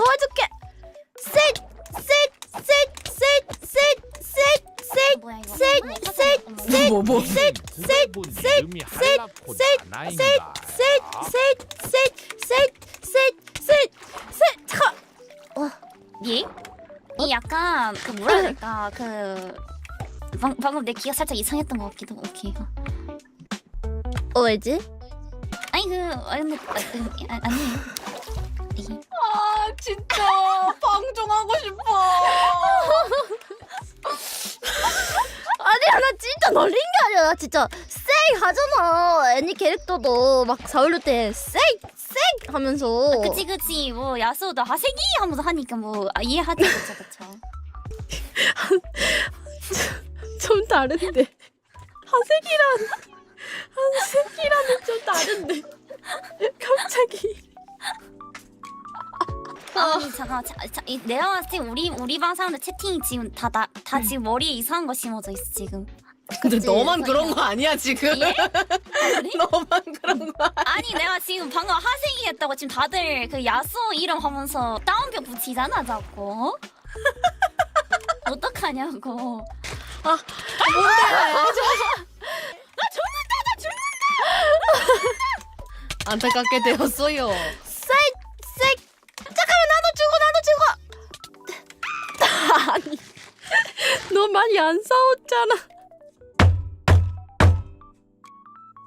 도와줄게. 셋, 셋, 셋, 셋, 셋, 셋, 셋, 뭐야 이거? 셋, 어머, 셋, 어머, 셋, 뭐, 뭐. 셋, 셋, 셋, 셋, 셋, 셋, 셋, 셋, 셋, 셋, 셋, 셋, 셋. 잠깐. 예? 이 약간 그 뭐라 해야 될까 그 방, 방금 내 귀가 살짝 이상했던 것 같기도 오케이 어 왜지? 아니 그 아니 근데 아, 아, 아니에요 이. 아 진짜 놀린 게 아니야 나 진짜 쌩 하잖아. 애니 캐릭터도 막 사올릴 때쌩쌩 하면서. 그치 그치. 뭐 야수도 하세기 하면서 하니까 뭐 아, 이해하지. 그쵸 그쵸. 좀 다른데. 하색이란 하색이란은 좀 다른데. 갑자기. 아니 잠깐 자, 자, 이, 내가 봤을 때 우리 우리 방 사람들 채팅이 지금 다다다 지금 머리에 이상한 거 심어져 있어 지금 근데 그치, 너만. 그런 거 아니야 지금? 예? 그래? 너만 그런 거. 아니 내가 지금 방금 하생이 했다고 지금 다들 그 야수 이름 하면서 다운표 붙이잖아 자꾸 어떡하냐고 안타깝게 되었어요. 쌩쌩 잠깐만 나도 죽어 나도 죽어 아니 너 많이 안 싸웠잖아